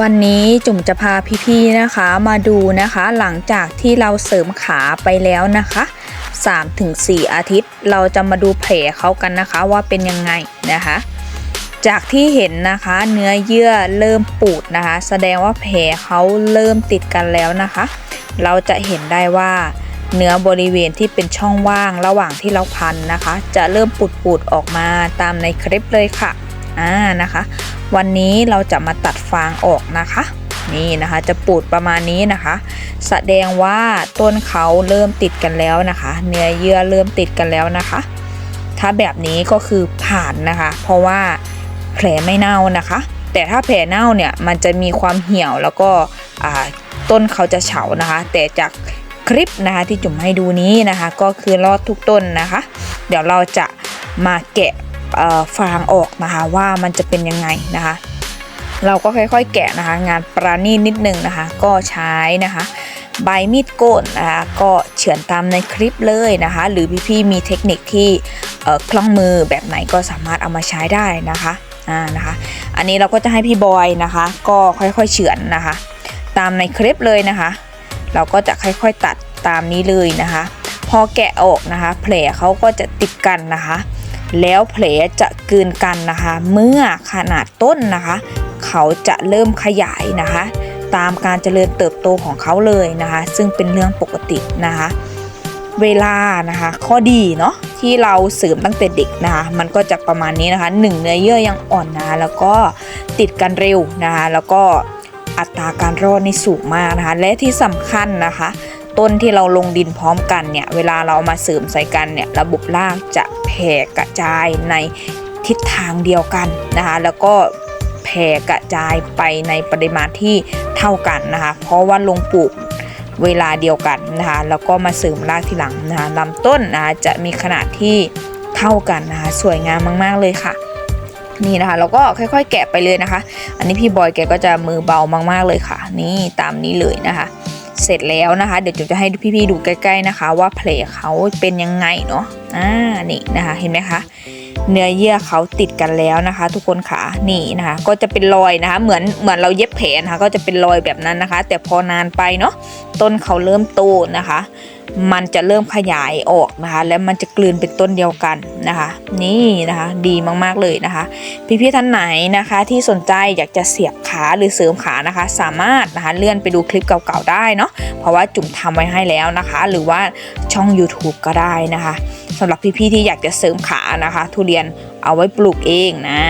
วันนี้จุ๋มจะพาพี่ๆนะคะมาดูนะคะหลังจากที่เราเสริมขาไปแล้วนะคะ 3-4 อาทิตย์เราจะมาดูแผลเขากันนะคะว่าเป็นยังไงนะคะ จากที่เห็นนะคะเนื้อเยื่อเริ่มปูดนะคะ แสดงว่าแผลเขาเริ่มติดกันแล้วนะคะ เราจะเห็นได้ว่าเนื้อบริเวณที่เป็นช่องว่างระหว่างที่เราพันนะคะ จะเริ่มปูดๆออกมาตามในคลิปเลยค่ะ อ่านะคะ วันนี้เราจะมาตัดฟางออกนะคะ นี่นะคะจะปูดประมาณนี้นะคะ แสดงว่าต้นเขาเริ่มติดกันแล้วนะคะ เนื้อเยื่อเริ่มติดกันแล้วนะคะ ถ้าแบบนี้ก็คือผ่านนะคะ เพราะว่าแผลไม่เน่านะคะ แต่ถ้าแผลเน่าเนี่ยมันจะมีความเหี่ยวแล้วก็ต้นเขาจะเฉานะคะ แต่จากคลิปนะคะที่จุ๋มให้ดูนี้นะคะ ก็คือรอดทุกต้นนะคะ เดี๋ยวเราจะมาแกะ ฟางออกนะคะว่ามันจะเป็นยังไงนะคะ เราก็ค่อยๆแกะนะคะ งานประณีตนิดนึงนะคะ ก็ใช้นะคะใบมีดโกนนะคะก็เฉือนตามในคลิปเลยนะคะ หรือพี่ๆมีเทคนิคที่คล่องมือแบบไหนก็สามารถเอามาใช้ได้นะคะอ่านะคะ อันนี้เราก็จะให้พี่บอยนะคะ ก็ค่อยๆเฉือนนะคะ ตามในคลิปเลยนะคะ เราก็จะค่อยๆตัดตามนี้เลยนะคะ พอแกะออกนะคะ แผลเขาก็จะติดกันนะคะ แล้วแผลจะกืนกันนะคะ เมื่อขนาดต้นนะคะ เขาจะเริ่มขยายนะคะ ตามการเจริญเติบโตของเขาเลยนะคะ ซึ่งเป็นเรื่องปกตินะคะ เวลานะคะ ข้อดีเนาะที่เราเสริมตั้งแต่เด็กนะคะมันก็จะประมาณนี้นะคะหนึ่งเนื้อเยื่อยังอ่อนนะะแล้วก็ติดกันเร็วนะคะแล้วก็อัตราการรอดนี่สูงมากนะคะ และที่สำคัญนะคะ ต้นที่เราลงดินพร้อมกันเนี่ย เวลาเรามาเสริมใส่กันเนี่ย ระบบรากจะแผ่กระจายในทิศทางเดียวกันนะคะ แล้วก็แผ่กระจายไปในปริมาณที่เท่ากันนะคะ เพราะว่าลงปลูกเวลาเดียวกันนะคะ แล้วก็มาเสริมรากทีหลังนะคะลำต้นนะคะจะมีขนาดที่เท่ากันนะคะ สวยงามมาก ๆ เลยค่ะนี่นะคะเราก็ค่อยๆ แกะไปเลยนะคะ อันนี้พี่บอยแกก็จะมือเบามากๆเลยค่ะ นี่ตามนี้เลยนะคะ เสร็จแล้วนะคะ เดี๋ยวจุ๋มจะให้พี่ๆดูใกล้ๆนะคะ ว่าแผลเขาเป็นยังไงเนาะอ่านี่นะคะเห็นไหมคะเนื้อเยื่อเขาติดกันแล้วนะคะ ทุกคนค่ะนี่นะคะ ก็จะเป็นรอยนะคะ เหมือนเหมือนเราเย็บแผลนะคะ ก็จะเป็นรอยแบบนั้นนะคะ แต่พอนานไปเนาะต้นเขาเริ่มโตนะคะมันจะเริ่มขยายออกนะคะ แล้วมันจะกลืนเป็นต้นเดียวกันนะคะ นี่นะคะดีมากๆเลยนะคะ พี่ๆท่านไหนนะคะที่สนใจอยากจะเสียบขาหรือเสริมขานะคะ สามารถนะคะเลื่อนไปดูคลิปเก่าๆได้เนาะเพราะว่าจุ่มทำไว้ให้แล้วนะคะ หรือว่าช่อง YouTube ก็ได้นะคะสำหรับพี่ๆที่อยากจะเสริมขานะคะ ทุเรียนเอาไว้ปลูกเองนะ